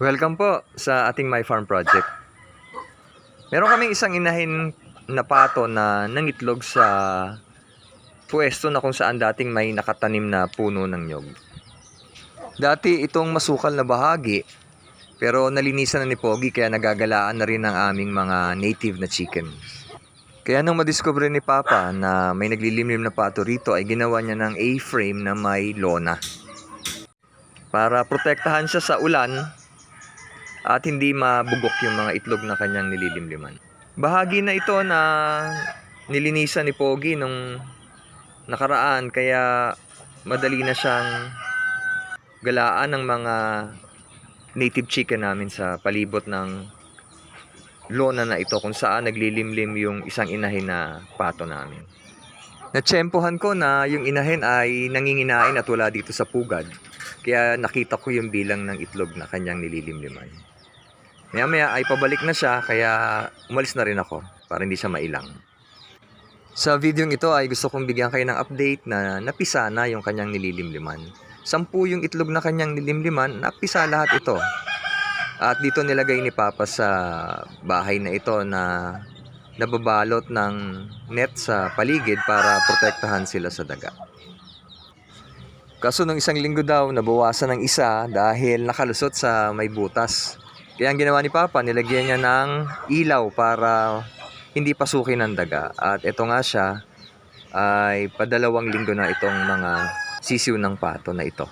Welcome po sa ating My Farm Project. Meron kaming isang inahin na pato na nangitlog sa pwesto na kung saan dating may nakatanim na puno ng nyog. Dati itong masukal na bahagi, pero nalinisan na ni Pogi kaya nagagalaan na rin ang aming mga native na chicken. Kaya nung madiscover ni Papa na may naglilimlim na pato rito ay ginawa niya ng A-frame na may lona. Para protektahan siya sa ulan at hindi mabugok yung mga itlog na kanyang nililimliman. Bahagi na ito na nilinisan ni Pogi nung nakaraan kaya madali na siyang galaan ng mga native chicken namin sa palibot ng lona na ito kung saan naglilimlim yung isang inahin na pato namin. Natsempohan ko na yung inahin ay nanginginain at wala dito sa pugad. Kaya nakita ko yung bilang ng itlog na kanyang nililimliman. Maya maya ay pabalik na siya kaya umalis na rin ako para hindi siya mailang. Sa video ito ay gusto kong bigyan kayo ng update na napisa na yung kanyang nililimliman. Sampu yung itlog na kanyang nilimliman, napisa lahat ito. At dito nilagay ni Papa sa bahay na ito na nababalot ng net sa paligid para protektahan sila sa daga. Kaso nung isang linggo daw, nabawasan ng isa dahil nakalusot sa may butas. Kaya ang ginawa ni Papa, nilagyan niya ng ilaw para hindi pasukin ng daga. At ito nga siya, ay padalawang linggo na itong mga sisiw ng pato na ito.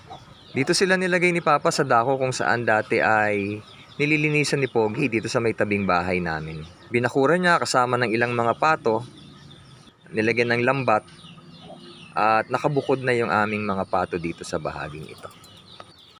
Dito sila nilagay ni Papa sa dako kung saan dati ay nililinisan ni Pogi dito sa may tabing bahay namin. Binakuran niya kasama ng ilang mga pato, nilagyan ng lambat, at nakabukod na yung aming mga pato dito sa bahaging ito.